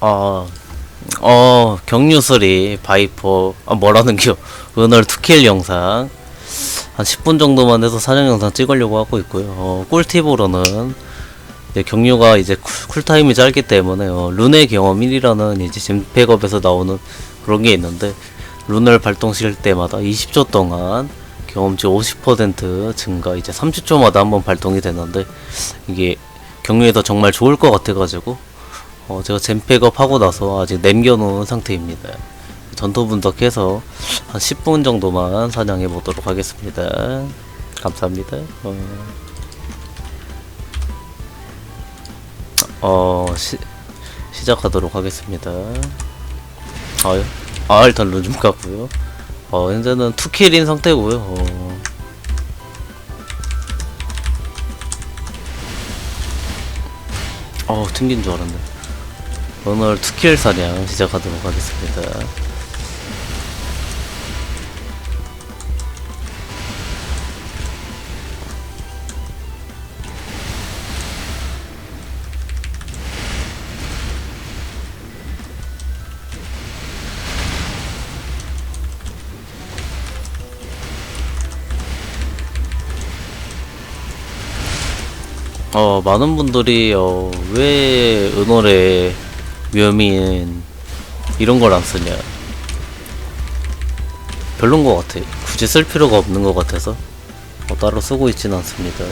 어, 어, 경유설이 바이퍼, 아, 뭐라는 겨, 은월 투킬 영상. 한 10분 정도만 해서 사냥 영상 찍으려고 하고 있고요. 어, 꿀팁으로는, 이제 경유가 이제 쿨, 쿨타임이 짧기 때문에, 어, 룬의 경험 1이라는 이제 젠팩업에서 나오는 그런 게 있는데, 룬을 발동시킬 때마다 20초 동안 경험치 50% 증가, 이제 30초마다 한번 발동이 되는데, 이게 경유에서 정말 좋을 것 같아가지고, 어, 제가 젠백업 하고 나서 아직 남겨놓은 상태입니다. 전투 분석해서 한 10분 정도만 사냥해 보도록 하겠습니다. 감사합니다. 어, 어 시, 시작하도록 하겠습니다. 아, 아 일단 룬좀 깎고요. 어, 현재는 2킬인 상태고요. 어, 어 튕긴 줄 알았네. 오늘 투킬 사냥 시작하도록 하겠습니다. 어, 많은 분들이, 어, 왜 은월에 묘민 이런 걸 안 쓰냐. 별론 것 같아. 굳이 쓸 필요가 없는 것 같아서. 어, 따로 쓰고 있진 않습니다.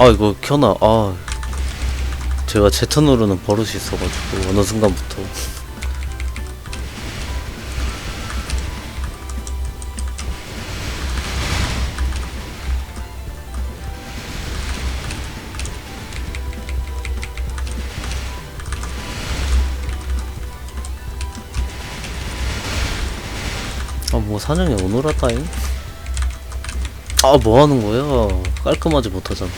아, 이거 켜놔. 아. 제가 제트 누르는 버릇이 있어가지고, 어느 순간부터. 아, 뭐 사냥이 오늘 왔다잉? 아, 뭐 하는 거야? 깔끔하지 못하잖아.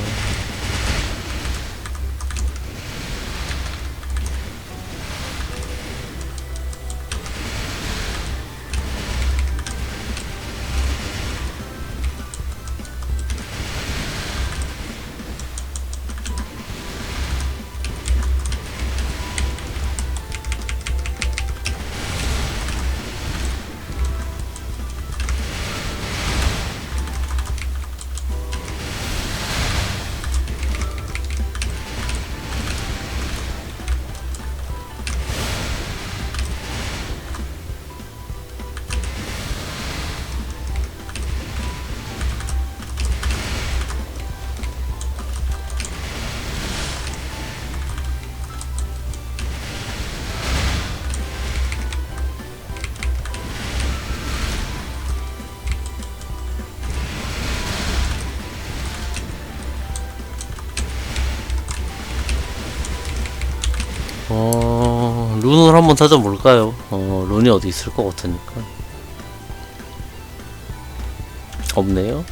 한번 찾아볼까요? 어, 룬이 어디 있을 것 같으니까. 없네요?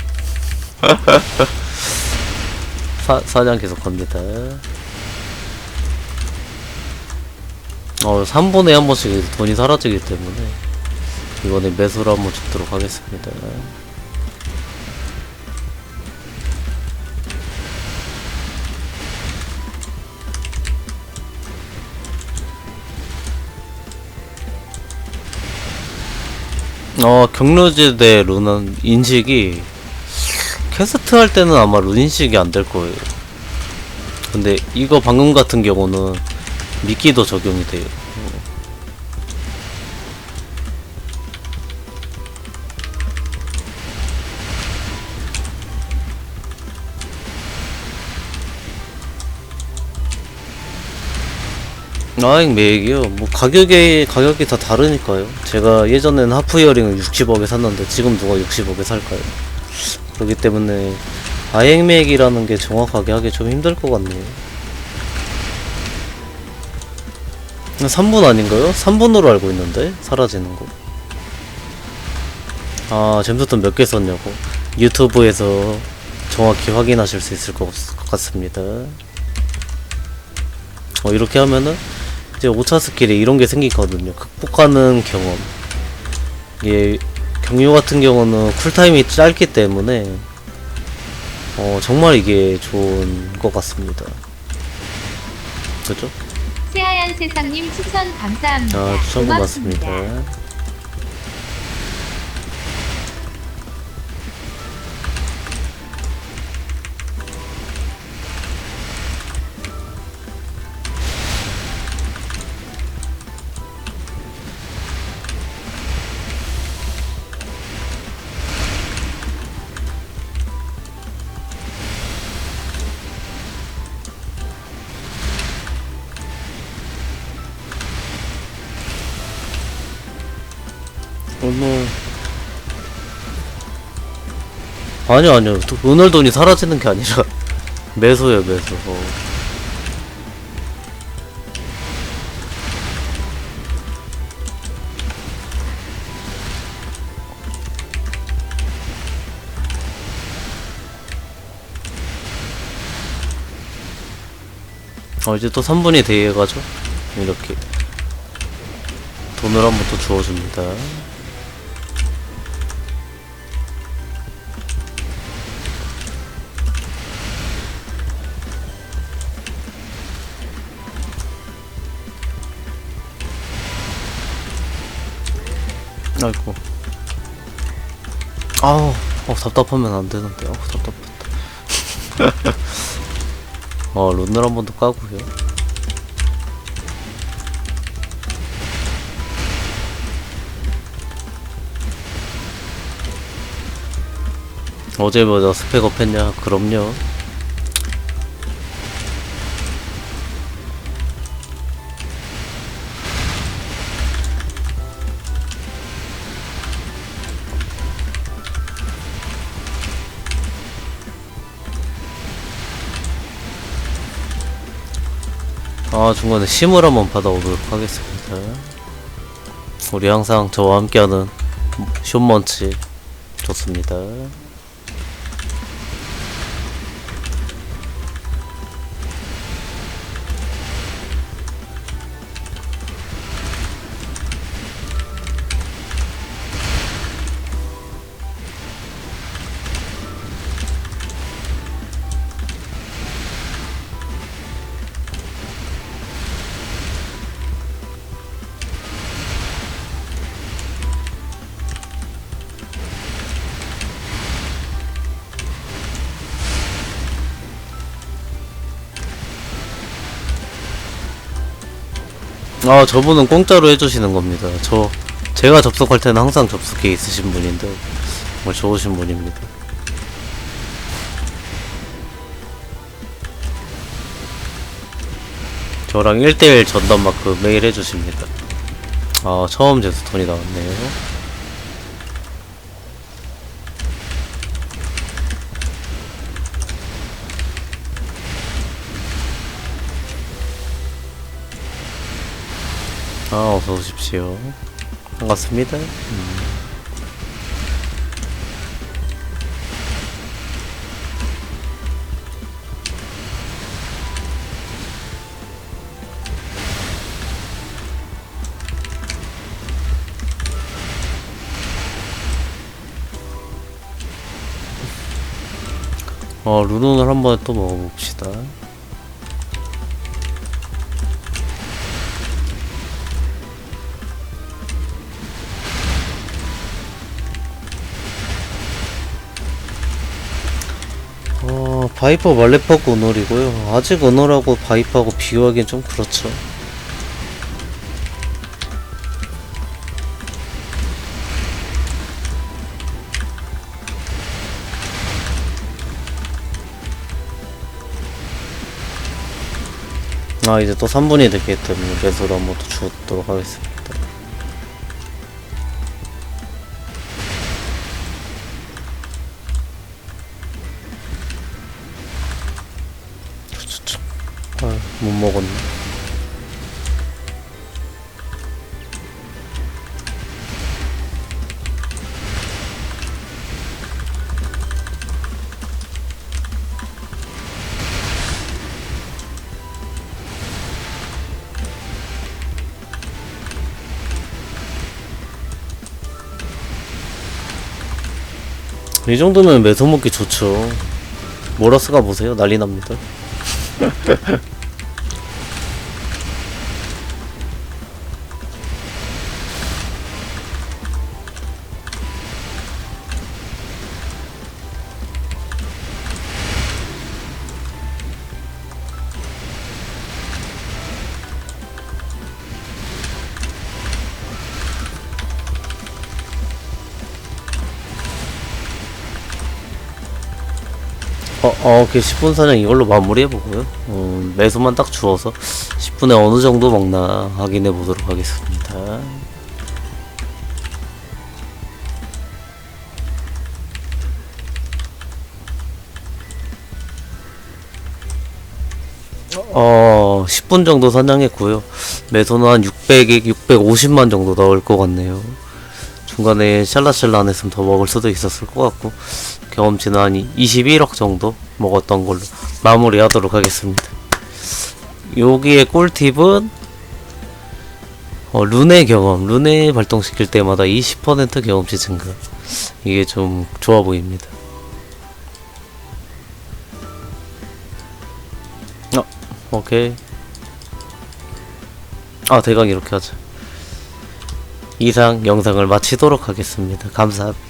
사, 사냥 계속 갑니다. 어, 3분에 한 번씩 돈이 사라지기 때문에, 이번에 매수를 한번 줍도록 하겠습니다. 어, 경로지대 룬은 인식이 퀘스트 할 때는 아마 룬 인식이 안 될 거예요. 근데 이거 방금 같은 경우는 미끼도 적용이 돼요. 아잉 매액이요. 뭐 가격이 가격이 다 다르니까요. 제가 예전에는 하프 이어링을 60억에 샀는데 지금 누가 60억에 살까요? 그렇기 때문에 아행 매액이라는 게 정확하게 하기 좀 힘들 것 같네요. 3분 아닌가요? 3분으로 알고 있는데 사라지는 거. 아 잼스톤 몇 개 썼냐고. 유튜브에서 정확히 확인하실 수 있을 것 같습니다. 어, 이렇게 하면은 이제 5차 스킬에 이런 게 생기거든요. 극복하는 경험. 이게 경유 같은 경우는 쿨타임이 짧기 때문에 어, 정말 이게 좋은 것 같습니다. 그죠? 새하얀 세상님 추천 감사합니다. 아, 추천 고맙습니다. 고맙습니다. 오늘 아니요 아니요. 도- 오늘 돈이 사라지는 게 아니라 매소예요 매소 어. 어 이제 또 3분이 돼가죠? 이렇게 돈을 한 번 더 주워줍니다 아이고. 아우 어, 답답하면 안 되는데. 어 답답하다 어 룬을 한 번 더 까고요? 어제보다 스펙업 했냐? 그럼요 아 중간에 심을 한번 받아오도록 하겠습니다. 우리 항상 저와 함께하는 쇼먼치 좋습니다 아 저분은 공짜로 해주시는 겁니다. 저 제가 접속할 때는 항상 접속해 있으신 분인데 정말 좋으신 분입니다. 저랑 1대1 전담 마크 매일 해주십니다. 아 처음 제스톤이 나왔네요 아 어서 오십시오. 반갑습니다. 음. 어 루논을 한번 또 먹어봅시다 바이퍼 말레퍼고 은월이고요. 아직 은월하고 바이퍼하고 비교하기엔 좀 그렇죠. 아 이제 또 3분이 됐기 때문에 매수를 한번 더 주도록 하겠습니다. 못 먹었네. 이 정도면 매소 먹기 좋죠. 모라스가 보세요. 난리 납니다. 어, 어, 그 10분 사냥 이걸로 마무리해보고요. 어, 매소만 딱 주어서 10분에 어느 정도 먹나 확인해 보도록 하겠습니다. 어, 10분 정도 사냥했고요. 매소는 한 600에 650만 정도 나올 것 같네요. 중간에 샬라샬라 안 했으면 더 먹을 수도 있었을 것 같고 경험치는 한 21억 정도 먹었던 걸로 마무리하도록 하겠습니다. 여기에 꿀팁은 어, 룬의 경험, 룬의 발동시킬 때마다 20% 경험치 증가. 이게 좀 좋아 보입니다. 어, 오케이. 아, 대강 이렇게 하자. 이상 영상을 마치도록 하겠습니다. 감사합니다.